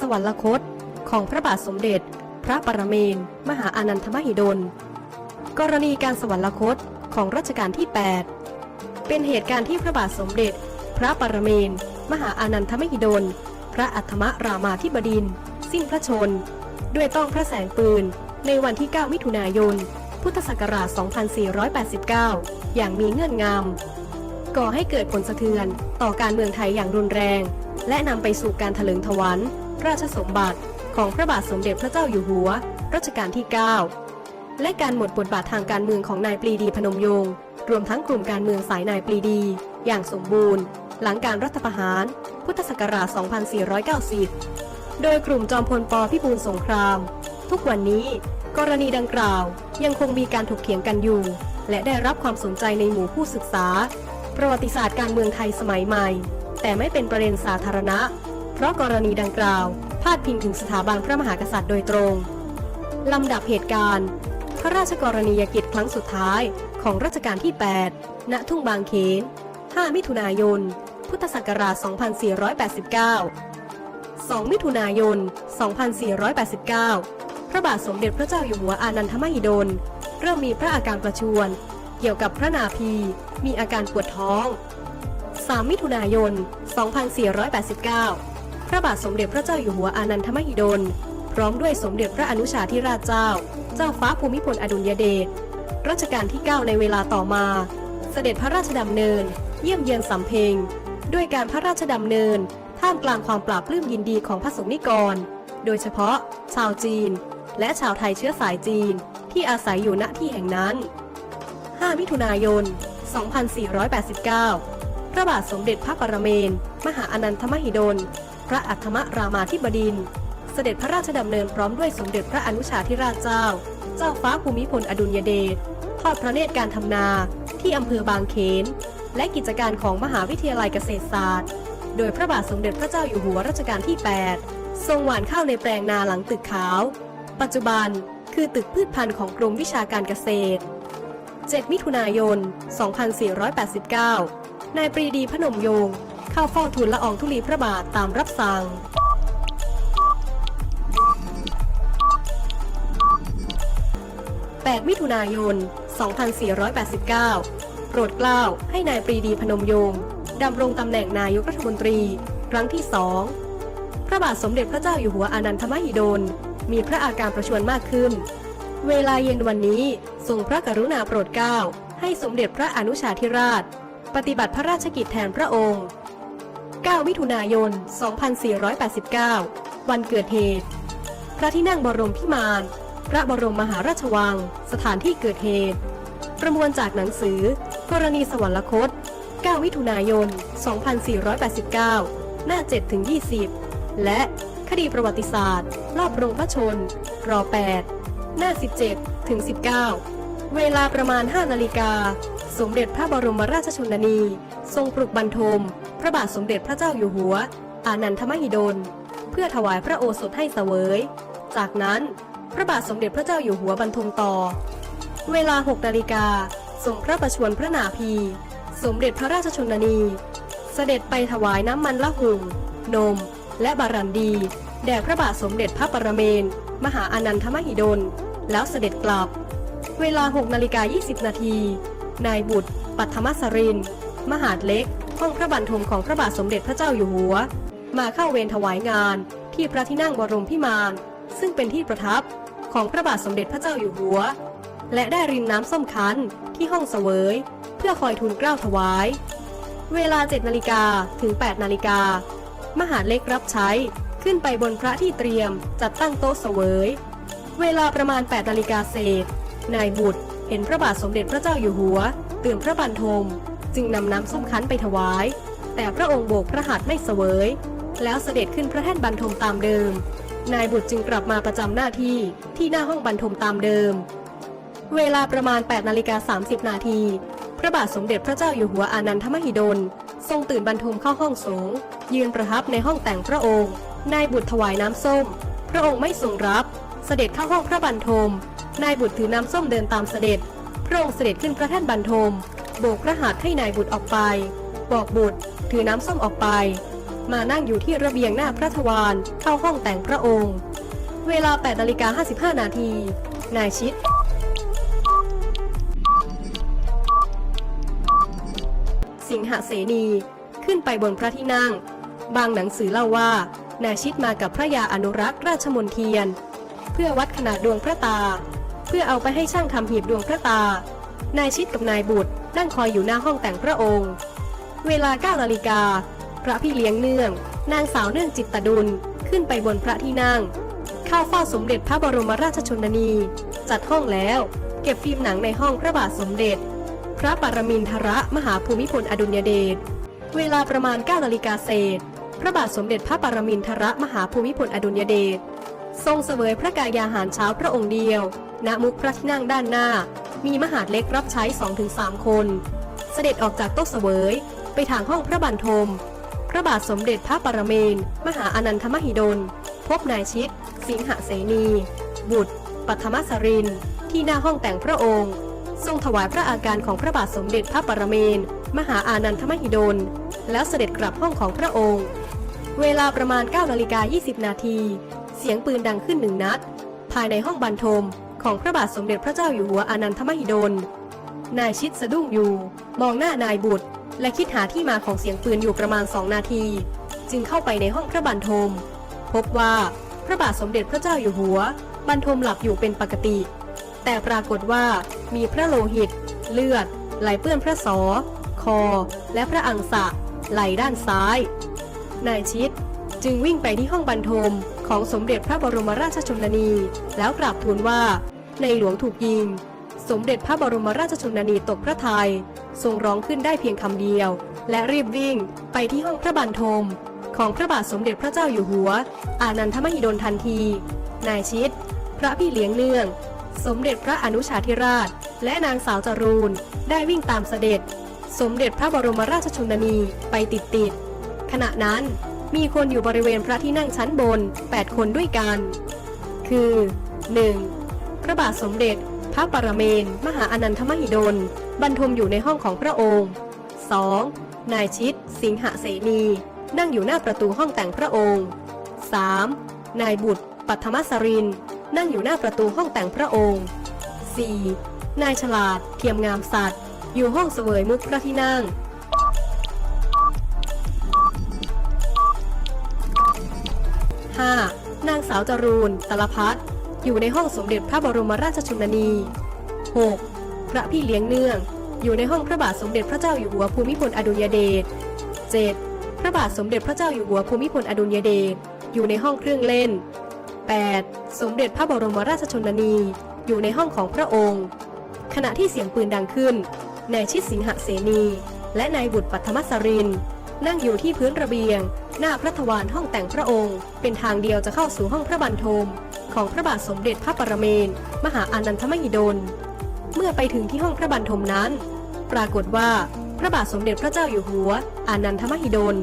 สวรรคตของพระบาทสมเด็จ พระปรเมนมหาอานันทมหิดล กรณีการสวรรคตของรัชกาลที่ 8 เป็นเหตุการณ์ที่พระบาทสมเด็จ พระปรเมนมหาอานันทมหิดล พระอัฏฐมรามาธิบดินทร์สิ้นพระชน ด้วยต้องพระแสงปืน ในวันที่ 9 มิถุนายน พุทธศักราช 2489 อย่างมีเงื่อนงำก่อให้เกิดผลสะเทือนต่อการเมืองไทยอย่างรุนแรง และนำไปสู่การถลึงถวัน ราชสมบัติของพระบาทสมเด็จพระเจ้าอยู่หัว รัชกาลที่ 9 และการหมดบทบาททางการเมืองของนายปรีดีพนมยงค์รวมทั้งกลุ่มการเมืองสายนายปรีดี อย่างสมบูรณ์ หลังการรัฐประหาร พุทธศักราช 2490 โดยกลุ่มจอมพลปพิบูลสงคราม ทุกวันนี้ กรณีดังกล่าว ยังคงมีการถกเถียงกันอยู่ และได้รับความสนใจในหมู่ผู้ศึกษา ประวัติศาสตร์การเมืองไทยสมัยใหม่ แต่ไม่เป็นประเด็นสาธารณะ เพราะกรณีดังกล่าว พาดพิงถึงสถาบันพระมหากษัตริย์โดยตรง ลำดับเหตุการณ์ พระราชกรณียกิจครั้งสุดท้ายของรัชกาลที่ 8 ณ ทุ่งบางเขน 5 มิถุนายน พุทธศักราช 2489 2 มิถุนายน 2489 พระบาทสมเด็จพระเจ้าอยู่หัวอานันทมหิดล เริ่มมีพระอาการประชวรเกี่ยวกับพระนาภีมีอาการปวดท้อง 3 มิถุนายน 2489 พระบาทสมเด็จพระเจ้าอยู่หัวอานันทมหิดล พร้อมด้วยสมเด็จพระอนุชาธิราชเจ้า เจ้าฟ้าภูมิพลอดุลยเดชรัชกาลที่ 9 ในเวลาต่อมา เสด็จพระราชดำเนิน เยี่ยมเยียนสำเพ็งด้วยการพระราชดำเนิน ท่ามกลางความปราบปลื้มยินดีของพระสงฆ์นิกร โดยเฉพาะ ชาวจีน และชาวไทยเชื้อสายจีน ที่อาศัยอยู่ณที่แห่งนั้น 5 มิถุนายน 2489 พระบาทสมเด็จพระปรเมน มหาอนันทมหิดล พระอัฏฐมรามาธิบดิน เสด็จพระราชดำเนินพร้อมด้วยสมเด็จพระอนุชาธิราชเจ้า เจ้าฟ้าภูมิพลอดุลยเดชทอดพระเนตรการทำนาที่อำเภอบางเขน และกิจการของมหาวิทยาลัยเกษตรศาสตร์ โดยพระบาทสมเด็จพระเจ้าอยู่หัวรัชกาลที่ 8 ทรงหว่านข้าวในแปลงนาหลังตึกขาว ปัจจุบันคือตึกพืชพันธุ์ของกรมวิชาการเกษตร 7 มิถุนายน 2489 นายปรีดีพนมยงค์ เข้าเฝ้าทูลละอองธุลีพระบาทตามรับสั่ง8มิถุนายน 2489 โปรดเกล้าให้นายปรีดีพนมยงค์ดำรงตำแหน่งนายกรัฐมนตรี ครั้งที่สองพระบาทสมเด็จพระเจ้าอยู่หัวอนันทมหิดล มีพระอาการประชวรมากขึ้น เวลาเย็นวันนี้ทรงพระกรุณาโปรดเกล้าให้สมเด็จพระอนุชาธิราช ปฏิบัติพระราชกิจแทนพระองค์ 9 มิถุนายน 2489 วันเกิดเหตุ พระที่นั่งบรมพิมาน พระบรมมหาราชวัง สถานที่เกิดเหตุ ประมวลจากหนังสือ กรณีสวรรคต 9 มิถุนายน 2489 หน้า 7-20 และคดีประวัติศาสตร์ รอบโรงพระชนร8หน้า 17 ถึง 19 เวลาประมาณ 5 นาฬิกา สมเด็จพระบรมราชชนนี ทรงปลุกบรรทม ระบาทสมเด็จพระเจ้าอยู่หัว อานันทมหิดล เพื่อถวายพระโอสถให้เสวย จากนั้นพระบาทสมเด็จพระเจ้าอยู่หัวบรรทมต่อ เวลา6นาฬิกาทรงพระประชวรพระนาภีสมเด็จพระราชชนนี เสด็จไปถวายน้ำมันละหุ่งนม และบารันดี แด่พระบาทสมเด็จพระปรเมนมหาอานันทมหิดล แล้วเสด็จกลับ เวลา6นาฬิกา20นาทีนายบุตร ปัทมสริน มหาดเล็ก ห้องพระบรรทมของพระบาทสมเด็จพระเจ้าอยู่หัว มาเข้าเวรถวายงาน ที่พระที่นั่งบรมพิมาน ซึ่งเป็นที่ประทับของพระบาทสมเด็จพระเจ้าอยู่หัว และได้รินน้ำส้มคั้นที่ห้องเสวย เพื่อคอยทูลเกล้าถวาย เวลา7นาฬิกาถึง8นาฬิกามหาเล็กรับใช้ขึ้นไปบนพระที่เตรียมจัดตั้งโต๊ะเสวย เวลาประมาณ8นาฬิกาเศษ นายบุตรเห็นพระบาทสมเด็จพระเจ้าอยู่หัว ตื่นพระบันทม จึงนำน้ำส้มคั้นไปถวาย แต่พระองค์โบกพระหัตถ์ไม่เสวย แล้วเสด็จขึ้นพระแท่นบรรทมตามเดิม นายบุตรจึงกลับมาประจำหน้าที่ที่หน้าห้องบรรทมตามเดิม เวลาประมาณ8นาฬิกา30 นาที พระบาทสมเด็จพระเจ้าอยู่หัวอานันทมหิดล ทรงตื่นบรรทมเข้าห้องสงฆ์ยืนประทับในห้องแต่งพระองค์ นายบุตรถวายน้ำส้ม พระองค์ไม่ทรงรับ เสด็จเข้าห้องพระบรรทม นายบุตรถือน้ำส้มเดินตามเสด็จ พระองค์เสด็จขึ้นพระแท่นบรรทม โบกพระหัตถ์ให้นายบุตรออกไป บอกบุตร ถือน้ำส้มออกไป มานั่งอยู่ที่ระเบียงหน้าพระทวารเข้าห้องแต่งพระองค์ เวลา8นาฬิกา55 นาที นายชิดสิงหเสนีขึ้นไปบนพระที่นั่ง บางหนังสือเล่าว่า นายชิดมากับพระยาอนุรักษ์ราชมนเทียน เพื่อวัดขนาดดวงพระตา เพื่อเอาไปให้ช่างทำหีบดวงพระตา นายชิดกับนายบุตรนั่งคอยอยู่หน้าห้องแต่งพระองค์ เวลา9นาฬิกา พระพี่เลี้ยงเนื่อง นางสาวเนื่องจิตตดุลขึ้นไปบนพระที่นั่ง เข้าเฝ้าสมเด็จพระบรมราชชนนี จัดห้องแล้ว เก็บฟิล์มหนังในห้องพระบาทสมเด็จ พระปรมินทรมหาภูมิพลอดุลยเดช เวลาประมาณ9นาฬิกาเศษ พระบาทสมเด็จพระปรมินทรมหาภูมิพลอดุลยเดชทรงเสวยพระกายาหารเช้าพระองค์เดียวณมุกพระที่นั่งด้านหน้า มีมหาดเล็กรับใช้ 2-3 คน เสด็จออกจากโต๊ะเสวย ไปทางห้องพระบันทม พระบาทสมเด็จพระปรเมนมหาอนันทมหิดล พบนายชิด สิงหเสนี บุตร ปัทมสริน ที่หน้าห้องแต่งพระองค์ ทรงถวายพระอาการของพระบาทสมเด็จพระปรเมนมหาอานันทมหิดล แล้วเสด็จกลับห้องของพระองค์ เวลาประมาณ9นาฬิกา20 นาที เสียงปืนดังขึ้นหนึ่งนัด ภายในห้องบรรทม ของพระบาทสมเด็จพระเจ้าอยู่หัวอนันทมหิดล นายชิดสะดุ้งอยู่ มองหน้านายบุตร และคิดหาที่มาของเสียงปืนอยู่ประมาณสองนาที จึงเข้าไปในห้องพระบรรทม พบว่าพระบาทสมเด็จพระเจ้าอยู่หัว บรรทมหลับอยู่เป็นปกติ แต่ปรากฏว่ามีพระโลหิต เลือด ไหลเปื้อนพระสอ คอ และพระอังสะ ไหลด้านซ้าย นายชิดจึงวิ่งไปที่ห้องบรรทมของสมเด็จพระบรมราชชนนี แล้วกราบทูลว่า ในหลวงถูกยิง สมเด็จพระบรมราชชนนีตกพระทยัยทรงร้องขึ้นได้เพียงคำเดียว และรีบวิ่งไปที่ห้องพระบรรทม ของพระบาทสมเด็จพระเจ้าอยู่หัว อานันทมหิดลทันที นายชิด พระพี่เลี้ยงเนื่อง สมเด็จพระอนุชาธิราช และนางสาวจรูนได้วิ่งตามเสด็จ สมเด็จพระบรมราชชนนีไปติดติดๆขณะนั้นมีคนอยู่บริเวณพระที่นั่งชั้นบน 8 คนด้วยกัน คือ 1. พระบาทสมเด็จ พระปรเมน มหาอนันทมหิดล บรรทมอยู่ในห้องของพระองค์ 2. นายชิด สิงหเสนี นั่งอยู่หน้าประตูห้องแต่งพระองค์ 3. นายบุตร ปัทมสริน นั่งอยู่หน้าประตูห้องแต่งพระองค์ 4. นายฉลาด เทียมงามสัตว์ อยู่ห้องเสวยมุกพระที่นั่ง 5. นางสาวจรูนตลพัฒ อยู่ในห้องสมเด็จพระบรมราชชนนี 6. พระพี่เลี้ยงเนื่อง อยู่ในห้องพระบาทสมเด็จพระเจ้าอยู่หัวภูมิพลอดุลยเดช 7. พระบาทสมเด็จพระเจ้าอยู่หัวภูมิพลอดุลยเดช อยู่ในห้องเครื่องเล่น 8. สมเด็จพระบรมราชชนนี อยู่ในห้องของพระองค์ ขณะที่เสียงปืนดังขึ้น นายชิดสิงหเสนี และนายบุตรปัทมสริน นั่งอยู่ที่พื้นระเบียง หน้าพระทวารห้องแต่งพระองค์ เป็นทางเดียวจะเข้าสู่ห้องพระบรรทม ของพระบาทสมเด็จพระปรเมนมหาอานันทมหิดล เมื่อไปถึงที่ห้องพระบรรทมนั้น ปรากฏว่าพระบาทสมเด็จพระเจ้าอยู่หัว อานันทมหิดล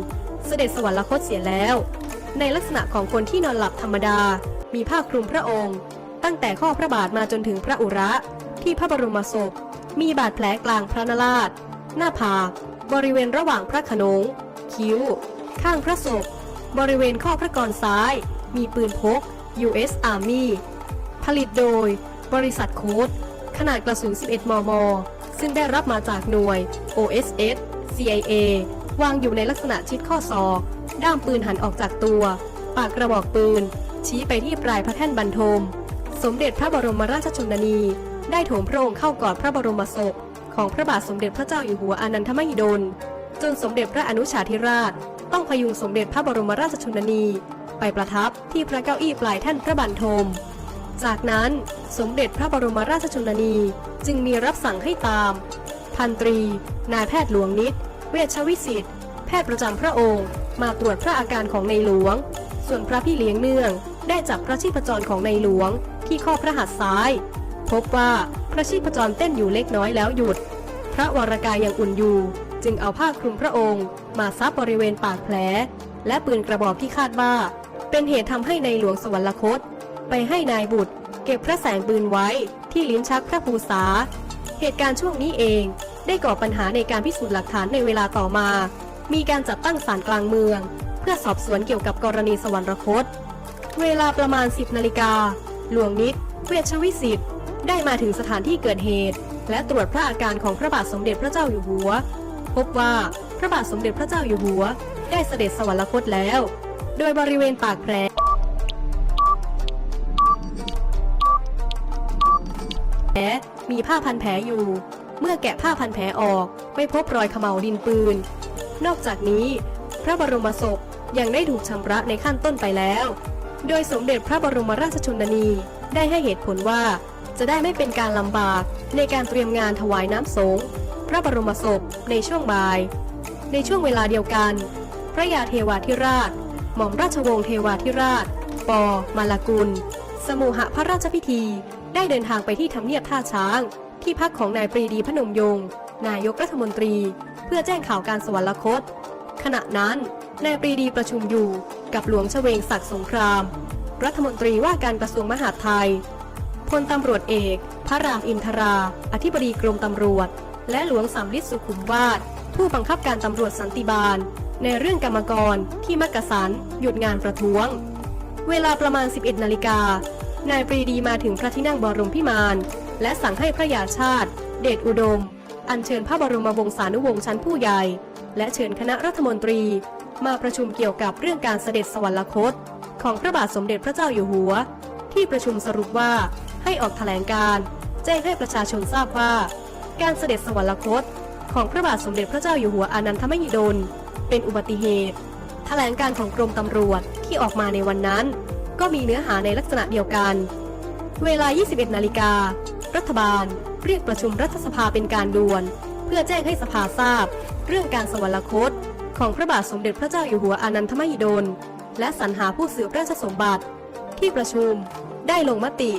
เสด็จสวรรคตเสียแล้ว ในลักษณะของคนที่นอนหลับธรรมดา มีผ้าคลุมพระองค์ ตั้งแต่ข้อพระบาทมาจนถึงพระอุระที่พระบรมศพ มีบาดแผลกลางพระนราชหน้าผากบริเวณระหว่างพระขนง คิ้ว ข้างพระศพ บริเวณข้อพระกรซ้าย มีปืนพก U.S. Army ผลิตโดย บริษัทโค้ดขนาดกระสุน 11 มม ซึ่งได้รับมาจากหน่วย OSS CIA วางอยู่ในลักษณะชิดข้อศอก ด้ามปืนหันออกจากตัว ปากกระบอกปืน ชี้ไปที่ปลายพระแท่นบรรทม สมเด็จพระบรมราชชนนี ได้โถมพระองค์เข้ากอดพระบรมศพ ของพระบาทสมเด็จพระเจ้าอยู่หัวอนันทมหิดล จนสมเด็จพระอนุชาธิราช ต้องพยุงสมเด็จพระบรมราชชนนี ไปประทับที่พระเก้าอี้ปลายแท่นพระบรรทม จากนั้นสมเด็จพระบรมราชชนนีจึงมีรับสั่งให้ตาม พันตรี นายแพทย์หลวงนิตเวชวิสิทธิ์ แพทย์ประจำพระองค์ มาตรวจพระอาการของในหลวง ส่วนพระพี่เลี้ยงเนื่อง ได้จับพระชีพจรของในหลวง ที่ข้อพระหัตถ์ซ้าย พบว่าพระชีพจรเต้นอยู่เล็กน้อยแล้วหยุด พระวรากายยังอุ่นอยู่ จึงเอาผ้าคลุมพระองค์ มาซับบริเวณปากแผล และปืนกระบอกที่คาดว่า เป็นเหตุทำให้ในหลวงสวรรคต ไปให้นายบุตร เก็บพระแสงปืนไว้ที่ลิ้นชักพระภูษา เหตุการณ์ช่วงนี้เองได้ก่อปัญหาในการพิสูจน์หลักฐานในเวลาต่อมา มีการจัดตั้งศาลกลางเมือง เพื่อสอบสวนเกี่ยวกับกรณีสวรรคต เวลาประมาณ 10นาฬิกาหลวงนิดเวชวิสิทธิ์ได้มาถึงสถานที่เกิดเหตุ และตรวจพระอาการของพระบาทสมเด็จพระเจ้าอยู่หัว พบว่าพระบาทสมเด็จพระเจ้าอยู่หัว ได้เสด็จสวรรคตแล้ว โดยบริเวณปากแผลแผลมีผ้าพันแผลอยู่ เมื่อแกะผ้าพันแผลออกไม่พบรอยเขม่าดินปืน นอกจากนี้ พระบรมศพยังได้ถูกชำระในขั้นต้นไปแล้ว โดยสมเด็จพระบรมราชชนนีได้ให้เหตุผลว่าจะได้ไม่เป็นการลำบากในการเตรียมงานถวายน้ำสงฆ์พระบรมศพในช่วงบ่าย ในช่วงเวลาเดียวกัน พระยาเทวาธิราช หม่อมราชวงศ์เทวาธิราชปอมาลากุล สมุหพระราชพิธี ได้เดินทางไปที่ทำเนียบท่าช้าง ที่พักของนายปรีดีพนมยงค์นายกรัฐมนตรี เพื่อแจ้งข่าวการสวรรคต ขณะนั้น นายปรีดีประชุมอยู่กับหลวงชเวงศักดิ์สงคราม รัฐมนตรีว่าการกระทรวงมหาดไทยพลตำรวจเอก พระรามอินทรา อธิบดีกรมตำรวจ และหลวงสำลิดสุขุมวาทผู้บังคับการตำรวจสันติบาล ในเรื่องกรรมกรที่มักกะสันหยุดงานประท้วง เวลาประมาณ 11 นาฬิกา นายปรีดีมาถึงพระที่นั่งบรมพิมาน และสั่งให้พระยาชาติ เดชอุดม อัญเชิญพระบรมวงศานุวงศ์ชั้นผู้ใหญ่ และเชิญคณะรัฐมนตรี มาประชุมเกี่ยวกับเรื่องการเสด็จสวรรคต ของพระบาทสมเด็จพระเจ้าอยู่หัว ที่ประชุมสรุปว่าให้ออกแถลงการ แจ้งให้ประชาชนทราบว่า การเสด็จสวรรคต ของพระบาทสมเด็จพระเจ้าอยู่หัวอนันทมหิดล เป็นอุบัติเหตุ แถลงการของกรมตำรวจที่ออกมาในวันนั้น ก็มีเนื้อหาในลักษณะเดียวกัน เวลา 21 นาฬิกา รัฐบาล เรียกประชุมรัฐสภาเป็นการด่วน เพื่อแจ้งให้สภาทราบ เรื่องการสวรรคต ของพระบาทสมเด็จพระเจ้าอยู่หัวอนันทมหิดล และสรรหาผู้สืบราชสมบัติ ที่ประชุมได้ลงมติ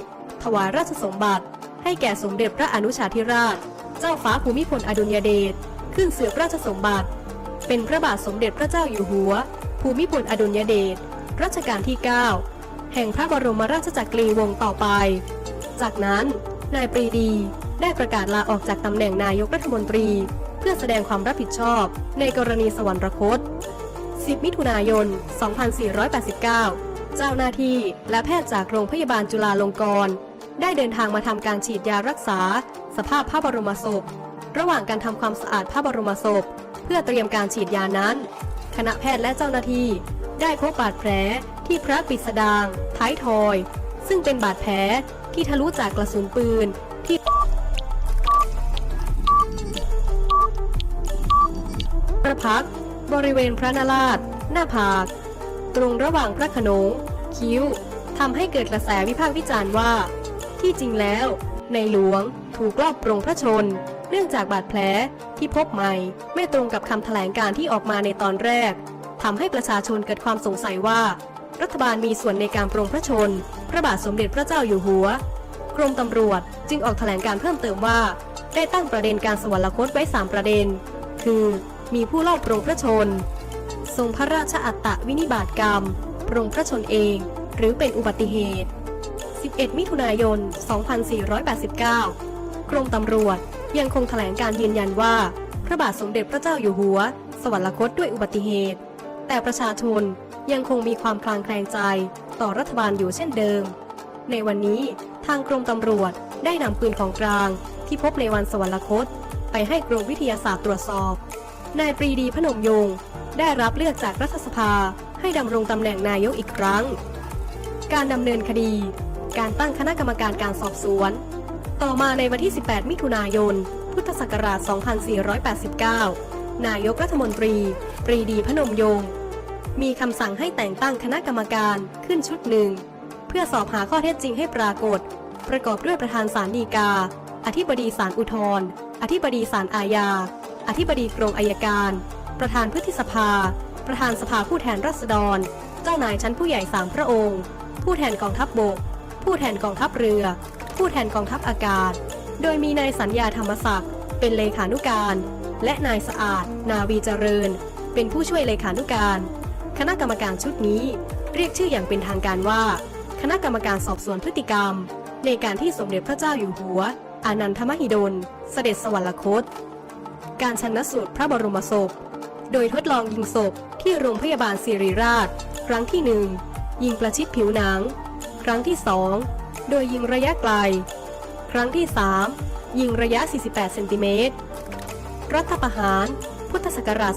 ถวายราชสมบัติ ให้แก่สมเด็จพระอนุชาธิราช เจ้าฟ้าภูมิพลอดุลยเดชขึ้นสืบราชสมบัติ เป็นพระบาทสมเด็จพระเจ้าอยู่หัว ภูมิพลอดุลยเดชรัชกาลที่ 9 แห่งพระบรมราชจักรีวงศ์ต่อไป จากนั้น นายปรีดีได้ประกาศลาออกจากตำแหน่งนายกรัฐมนตรี เพื่อแสดงความรับผิดชอบในกรณีสวรรคต 10 มิถุนายน 2489 เจ้าหน้าที่และแพทย์จากโรงพยาบาลจุฬาลงกรณ์ได้เดินทางมาทำการฉีดยารักษา สภาพพระบรมศพ ระหว่างการทำความสะอาดพระบรมศพ พื่อเตรียมการฉีดยานั้น คณะแพทย์และเจ้าหน้าที่ได้พบบาดแผลที่พระปิสดางท้ายทอย ซึ่งเป็นบาดแผลที่ทะลุจากกระสุนปืนที่พระพักบริเวณพระนาราชหน้าผาก ตรงระหว่างพระขนง คิ้วทำให้เกิดกระแสวิพากษ์วิจารณ์ว่า ที่จริงแล้ว ในหลวงถูกลอบปรงพระชน เนื่องจากบาดแผลที่พบใหม่ไม่ตรงกับคำแถลงการที่ออกมาในตอนแรกทำให้ประชาชนเกิดความสงสัยว่า รัฐบาลมีส่วนในการปรงพระชน พระบาทสมเด็จพระเจ้าอยู่หัว กรมตำรวจจึงออกแถลงการเพิ่มเติมว่า ได้ตั้งประเด็นการสวรรคตไว้ 3 ประเด็น คือ มีผู้ลอบปรงพระชน ทรงพระราชอัตตวินิบาตกรรม ปรงพระชนเอง หรือเป็นอุบัติเหตุ 11 มิถุนายน 2489 กรมตำรวจ ยังคงแถลงการยืนยันว่า พระบาทสมเด็จพระเจ้าอยู่หัว สวรรคตด้วยอุบัติเหตุ แต่ประชาชนยังคงมีความคลางแคลงใจต่อรัฐบาลอยู่เช่นเดิม ในวันนี้ทางกรมตำรวจได้นำปืนของกลาง ที่พบในวันสวรรคต ไปให้กรมวิทยาศาสตร์ตรวจสอบ นายปรีดีพนมยงค์ได้รับเลือกจากรัฐสภาให้ดำรงตำแหน่งนายกอีกครั้ง การดำเนินคดี การตั้งคณะกรรมการการสอบสวน ต่อมาในวันที่ 18 มิถุนายน พุทธศักราช 2489 นายกรัฐมนตรี ปรีดีพนมยงค์มีคำสั่งให้แต่งตั้งคณะกรรมการขึ้นชุดหนึ่ง เพื่อสอบหาข้อเท็จจริงให้ปรากฏ ประกอบด้วยประธานศาลฎีกา อธิบดีศาลอุทธรอธิบดีศาลอาญา อธิบดีกรมอายการ ประธานพฤษภา ประธานสภาผู้แทนราษฎร เจ้านายชั้นผู้ใหญ่สามพระองค์ ผู้แทนกองทัพบบก ผู้แทนกองทัพเรือ ผู้แทนกองทัพอากาศ โดยมีนายสัญญาธรรมศักดิ์เป็นเลขานุการ และนายสะอาด นาวีเจริญ เป็นผู้ช่วยเลขานุการ คณะกรรมการชุดนี้ เรียกชื่ออย่างเป็นทางการว่า คณะกรรมการสอบสวนพฤติกรรม ในการที่สมเด็จพระเจ้าอยู่หัว อานันทมหิดล เสด็จสวรรคต การชันสูตรพระบรมศพ โดยทดลองยิงศพที่โรงพยาบาลศิริราช ครั้งที่1ยิงประชิดผิวหนัง ครั้งที่2 โดยยิงระยะไกล ครั้งที่ 3 ยิงระยะ 48 เซนติเมตร รัฐประหาร พุทธศักราช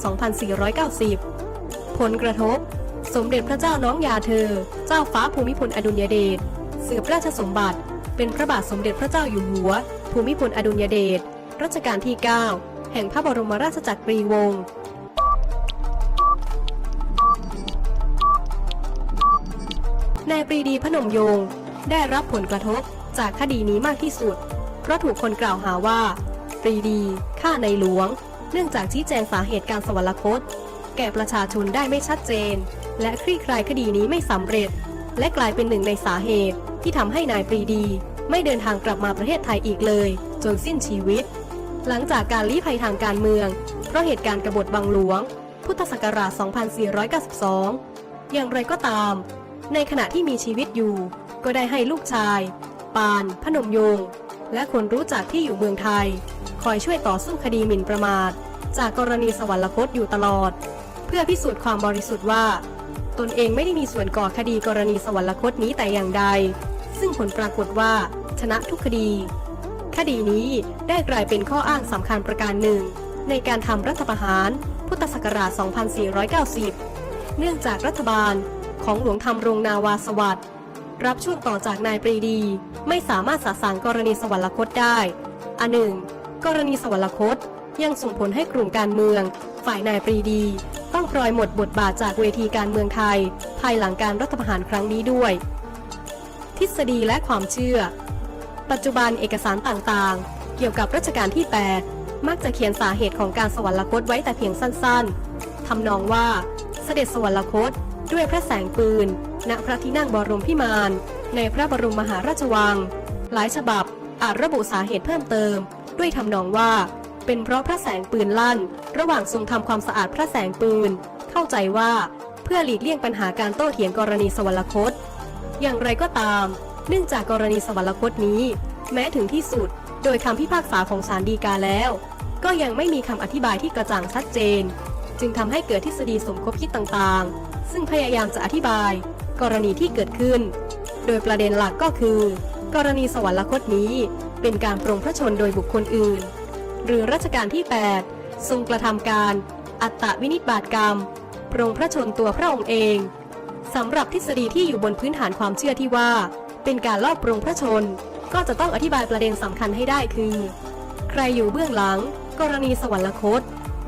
2490 ผลกระทบ สมเด็จพระเจ้าน้องยาเธอ เจ้าฟ้าภูมิพลอดุลยเดชสืบราชสมบัติ เป็นพระบาทสมเด็จพระเจ้าอยู่หัว ภูมิพลอดุลยเดช รัชกาลที่ 9 แห่งพระบรมราชจักรีวงศ์นายปรีดีพนมยงค์ ได้รับผลกระทบจากคดีนี้มากที่สุด เพราะถูกคนกล่าวหาว่าปรีดีฆ่าในหลวง เนื่องจากชี้แจงสาเหตุการสวรรคต แก่ประชาชนได้ไม่ชัดเจน และคลี่คลายคดีนี้ไม่สำเร็จ และกลายเป็นหนึ่งในสาเหตุที่ทำให้นายปรีดี ไม่เดินทางกลับมาประเทศไทยอีกเลย จนสิ้นชีวิต หลังจากการลี้ภัยทางการเมือง เพราะเหตุการณ์กบฏบังหลวง พุทธศักราช 2492 อย่างไรก็ตาม ในขณะที่มีชีวิตอยู่ ก็ได้ให้ลูกชาย ปาน พนมยงค์และคนรู้จักที่อยู่เมืองไทย คอยช่วยต่อสู้คดีหมิ่นประมาท จากกรณีสวรรคตอยู่ตลอด เพื่อพิสูจน์ความบริสุทธิ์ว่า ตนเองไม่ได้มีส่วนก่อคดีกรณีสวรรคตนี้แต่อย่างใด ซึ่งผลปรากฏว่า ชนะทุกคดี คดีนี้ได้กลายเป็นข้ออ้างสำคัญประการหนึ่ง ในการทำรัฐประหาร พุทธศักราช 2490 เนื่องจากรัฐบาลของหลวงธรรมรงนาวาสวัสดิ์ รับช่วงต่อจากนายปรีดี ไม่สามารถสะสางกรณีสวรรคตได้ อันหนึ่ง กรณีสวรรคตยังส่งผลให้กลุ่มการเมือง ฝ่ายนายปรีดี ต้องพลอยหมดบทบาทจากเวทีการเมืองไทย ภายหลังการรัฐประหารครั้งนี้ด้วย ทฤษฎีและความเชื่อ ปัจจุบันเอกสารต่างๆ เกี่ยวกับรัชกาลที่ 8 มักจะเขียนสาเหตุของการสวรรคตไว้แต่เพียงสั้นๆทำนองว่าเสด็จสวรรคตด้วยพระแสงปืน ณพระที่นั่งบรมพิมาน ในพระบรมมหาราชวัง หลายฉบับอาจระบุสาเหตุเพิ่มเติม ด้วยทำนองว่า เป็นเพราะพระแสงปืนลั่น ระหว่างทรงทำความสะอาดพระแสงปืน เข้าใจว่าเพื่อหลีกเลี่ยงปัญหาการโต้เถียงกรณีสวรรคต อย่างไรก็ตาม เนื่องจากกรณีสวรรคตนี้ แม้ถึงที่สุด โดยคำพิพากษาของศาลฎีกาแล้ว ก็ยังไม่มีคำอธิบายที่กระจ่างชัดเจน จึงทำให้เกิดทฤษฎีสมคบคิดต่างๆ ซึ่งพยายามจะอธิบาย กรณีที่เกิดขึ้น โดยประเด็นหลักก็คือ กรณีสวรรคตนี้เป็นการปรงพระชนโดยบุคคลอื่น หรือรัชกาลที่ 8 ทรงกระทำการ อัตตวินิจบาตกรรม ปรงพระชนตัวพระองค์เองสำหรับทฤษฎีที่อยู่บนพื้นฐานความเชื่อที่ว่า เป็นการลอบปรงพระชน ก็จะต้องอธิบายประเด็นสำคัญให้ได้คือ ใครอยู่เบื้องหลัง กรณีสวรรคต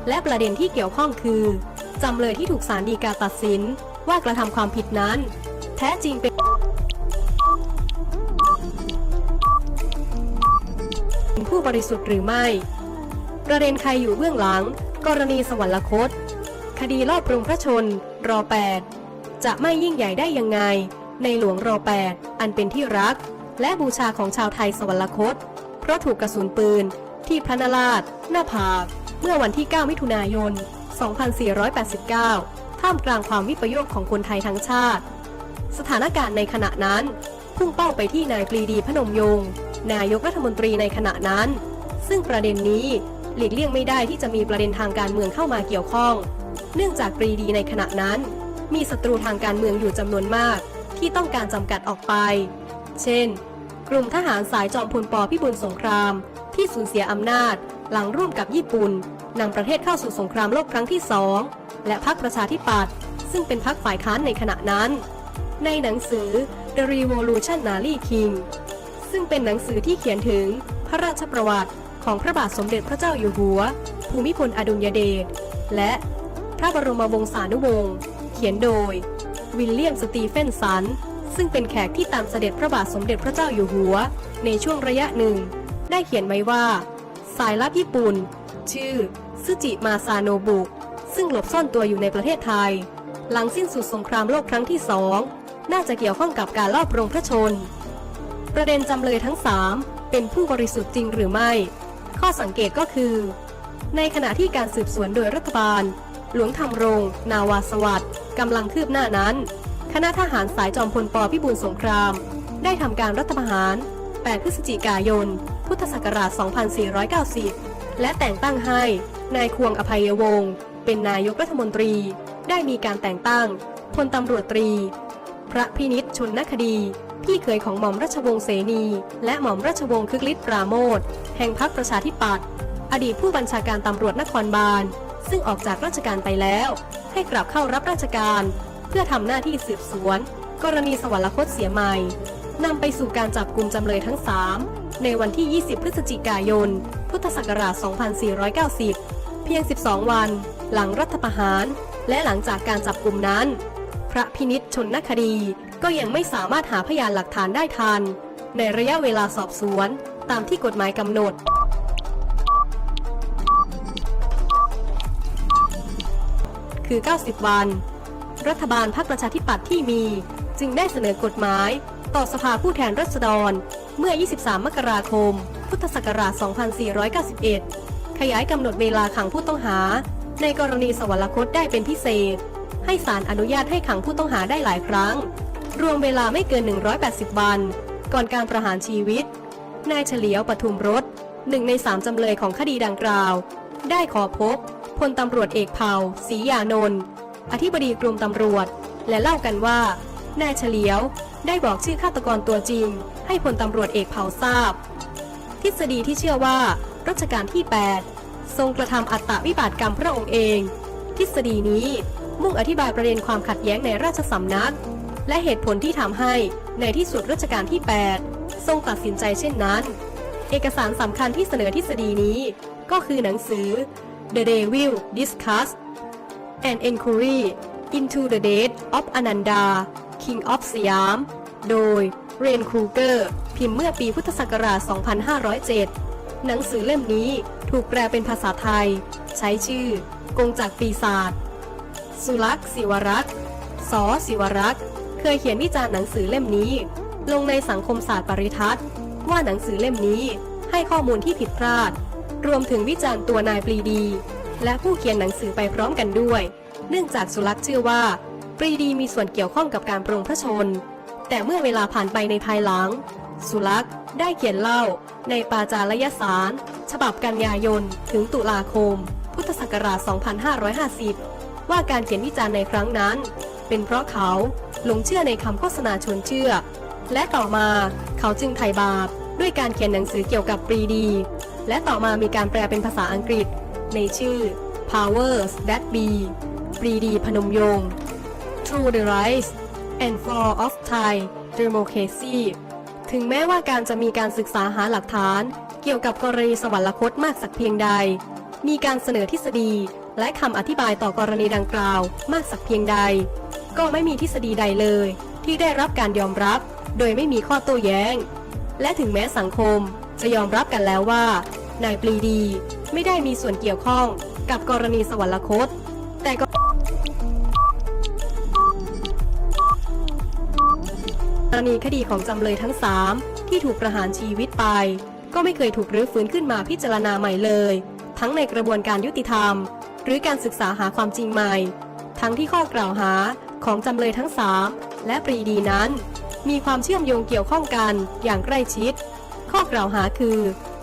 และประเด็นที่เกี่ยวข้องคือจำเลยที่ถูกศาลฎีกาตัดสิน ว่ากระทำความผิดนั้น แท้จริงเป็นผู้บริสุทธิ์หรือไม่ ประเด็นใครอยู่เบื้องหลัง กรณีสวรรคต คดีลอบปรุงพระชน รอ 8 จะไม่ยิ่งใหญ่ได้ยังไง ในหลวงรอ 8 อันเป็นที่รัก และบูชาของชาวไทยสวรรคต เพราะถูกกระสุนปืน ที่พระนราชหน้าผากเมื่อวันที่ 9 มิถุนายน 2489 ท่ามกลางความวิปโยคของคนไทยทั้งชาติ สถานการณ์ในขณะนั้น พุ่งเป้าไปที่นายปรีดีพนมยงค์นายกรัฐมนตรีในขณะนั้น ซึ่งประเด็นนี้หลีกเลี่ยงไม่ได้ที่จะมีประเด็นทางการเมืองเข้ามาเกี่ยวข้อง เนื่องจากปรีดีในขณะนั้น มีศัตรูทางการเมืองอยู่จำนวนมาก ที่ต้องการจำกัดออกไป เช่น กลุ่มทหารสายจอมพลปพิบูลสงคราม ที่สูญเสียอำนาจ หลังร่วมกับญี่ปุ่นนำประเทศเข้าสู่สงครามโลกครั้งที่สอง และพรรคประชาธิปัตย์ซึ่งเป็นพรรคฝ่ายค้านในขณะนั้น ในหนังสือ The Revolutionary King ซึ่งเป็นหนังสือที่เขียนถึงพระราชประวัติของพระบาทสมเด็จพระเจ้าอยู่หัว ภูมิพลอดุลยเดชและพระบรมวงศานุวงศ์เขียนโดย วิลเลียมสตีเฟนสัน ซึ่งเป็นแขกที่ตามเสด็จพระบาทสมเด็จพระเจ้าอยู่หัว ในช่วงระยะหนึ่ง ได้เขียนไว้ว่า สายลับญี่ปุ่น ชื่อซึจิมาซาโนบุ ซึ่งหลบซ่อนตัวอยู่ในประเทศไทย หลังสิ้นสุดสงครามโลกครั้งที่สองน่าจะเกี่ยวข้องกับการลอบปรงพระชน ประเด็นจำเลยทั้ง 3 เป็นผู้บริสุทธิ์จริงหรือไม่ ข้อสังเกตก็คือ ในขณะที่การสืบสวนโดยรัฐบาล หลวงธรรมรง นาวาสวัสดิ์กำลังคืบหน้านั้น คณะทหารสายจอมพลปพิบูลสงคราม ได้ทำการรัฐประหาร 8 พฤศจิกายน พุทธศักราช 2490 และแต่งตั้งให้ นายควงอภัยวงศ์ เป็นนายกรัฐมนตรี ได้มีการแต่งตั้งพลตำรวจตรี พระพินิษชนนคดี พี่เคยของหม่อมราชวงศ์เสนี และหม่อมราชวงศ์คึกฤทธิ์ปราโมทแห่งพรรคประชาธิปัตย์อดีตผู้บัญชาการตำรวจนครบาล ซึ่งออกจากราชการไปแล้ว ให้กลับเข้ารับราชการ เพื่อทำหน้าที่สืบสวน กรณีสวรรคตเสียใหม่นำไปสู่การจับกลุ่มจำเลยทั้ง 3 ในวันที่ 20 พฤศจิกายน พุทธศักราช 2490 เพียง 12 วัน หลังรัฐประหาร และหลังจากการจับกลุ่มนั้น พระพินิษชนนคดีก็ยังไม่สามารถหาพยานหลักฐานได้ทัน ในระยะเวลาสอบสวนตามที่กฎหมายกำหนด คือ 90 วัน รัฐบาลพรรคประชาธิปัตย์ที่มี จึงได้เสนอกฎหมายต่อสภาผู้แทนราษฎร เมื่อ 23 มกราคม พุทธศักราช 2491 ขยายกำหนดเวลาขังผู้ต้องหา ในกรณีสวรรคตได้เป็นพิเศษ ให้ศาลอนุญาตให้ขังผู้ต้องหาได้หลายครั้ง รวมเวลาไม่เกิน 180 วัน ก่อนการประหารชีวิต นายเฉลียวปทุมรสหนึ่งในสามจำเลยของคดีดังกล่าว ได้ขอพบพลตำรวจเอกเผาศรียานนท์อธิบดีกรมตำรวจ และเล่ากันว่านายเฉลียวได้บอกชื่อฆาตกรตัวจริง ให้พลตำรวจเอกเผาทราบ ทฤษฎีที่เชื่อว่ารัชกาลที่ 8 ทรงกระทำอัตตวิบาทกรรมพระองค์เอง ทฤษฎีนี้มุ่งอธิบายประเด็นความขัดแย้งในราชสำนัก และเหตุผลที่ทำให้ในที่สุดรัชกาลที่ 8 ทรงตัดสินใจเช่นนั้น เอกสารสำคัญที่เสนอทฤษฎีนี้ก็คือหนังสือ The Devil Discuss An Inquiry into the Death of Ananda King of Siam โดยเรนคูเกอร์ พิมพ์เมื่อปีพุทธศักราช 2507 หนังสือเล่มนี้ ถูกแปลเป็นภาษาไทย ใช้ชื่อกงจากปีศาจสุลักษ์ศิวรักษ์สอศิวรักษ์เคยเขียนวิจารณ์หนังสือเล่มนี้ ลงในสังคมศาสตร์ปริทัศน์ ว่าหนังสือเล่มนี้ให้ข้อมูลที่ผิดพลาด รวมถึงวิจารณ์ตัวนายปรีดี และผู้เขียนหนังสือไปพร้อมกันด้วย เนื่องจากสุลักษ์เชื่อว่า ปรีดีมีส่วนเกี่ยวข้องกับการปรงพระชน แต่เมื่อเวลาผ่านไปในภายหลัง สุลักษ์ได้เขียนเล่าในปาจารยสาร ฉบับกันยายน ถึงตุลาคม พุทธศักราช 2550 ว่าการเขียนวิจารณ์ในครั้งนั้น เป็นเพราะเขาหลงเชื่อในคำโฆษณาชวนเชื่อ และต่อมาเขาจึงไถ่บาปด้วยการเขียนหนังสือเกี่ยวกับปรีดี และต่อมามีการแปลเป็นภาษาอังกฤษ ในชื่อ Powers That Be ปรีดีพนมยงค์ Through the Rise and Fall of Thai Democracy ถึงแม้ว่าการจะมีการศึกษาหาหลักฐาน เกี่ยวกับกรณีสวรรคตมากสักเพียงใด มีการเสนอทฤษฎี และคำอธิบายต่อกรณีดังกล่าวมากสักเพียงใด ก็ไม่มีทฤษฎีใดเลย ที่ได้รับการยอมรับ โดยไม่มีข้อโต้แย้ง และถึงแม้สังคมจะยอมรับกันแล้วว่านายปรีดี ไม่ได้มีส่วนเกี่ยวข้องกับกรณีสวรรคต กรณีคดีของจำเลยทั้ง 3 ที่ถูกประหารชีวิตไป ก็ไม่เคยถูกรื้อฟื้นขึ้นมาพิจารณาใหม่เลย ทั้งในกระบวนการยุติธรรม หรือการศึกษาหาความจริงใหม่ ทั้งที่ข้อกล่าวหาของจำเลยทั้ง 3 และปรีดีนั้น มีความเชื่อมโยงเกี่ยวข้องกันอย่างใกล้ชิด ข้อกล่าวหาคือ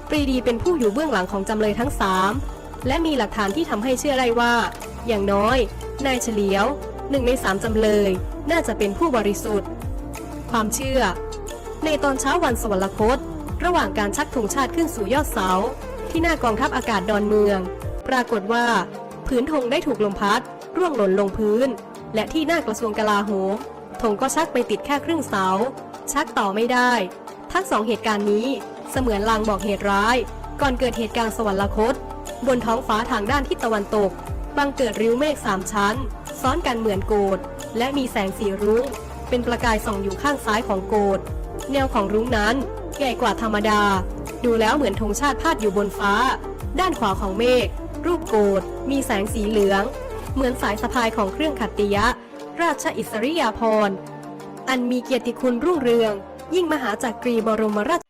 ปรีดีเป็นผู้อยู่เบื้องหลังของจำเลยทั้ง 3 และมีหลักฐานที่ทำให้เชื่อได้ว่า อย่างน้อย นายเฉลียวหนึ่งในสามจำเลย น่าจะเป็นผู้บริสุทธิ์ ความเชื่อ ในตอนเช้าวันสวรรคต ระหว่างการชักธงชาติขึ้นสู่ยอดเสา ที่หน้ากองทัพอากาศดอนเมือง ปรากฏว่า ผืนธงได้ถูกลมพัด ร่วงหล่นลงพื้น และที่หน้ากระทรวงกลาโหมธงก็ชักไปติดแค่ครึ่งเสา ชักต่อไม่ได้ ทั้งสองเหตุการณ์นี้เสมือนลางบอกเหตุร้าย ก่อนเกิดเหตุการณ์สวรรคต บนท้องฟ้าทางด้านทิศตะวันตกบังเกิดริ้วเมฆสามชั้น ซ้อนกันเหมือนโกดและมีแสงสีรุ้ง เป็นประกายส่องอยู่ข้างซ้ายของโกดแนวของรุ้งนั้นใหญ่กว่าธรรมดา ดูแล้วเหมือนธงชาติพาดอยู่บนฟ้า ด้านขวาของเมฆรูปโกดมีแสงสีเหลือง เหมือนสายสะพายของเครื่องขัตติยะ ราชอิสริยาภรณ์อันมีเกียรติคุณรุ่งเรือง ยิ่งมหาจากกรีบรมราช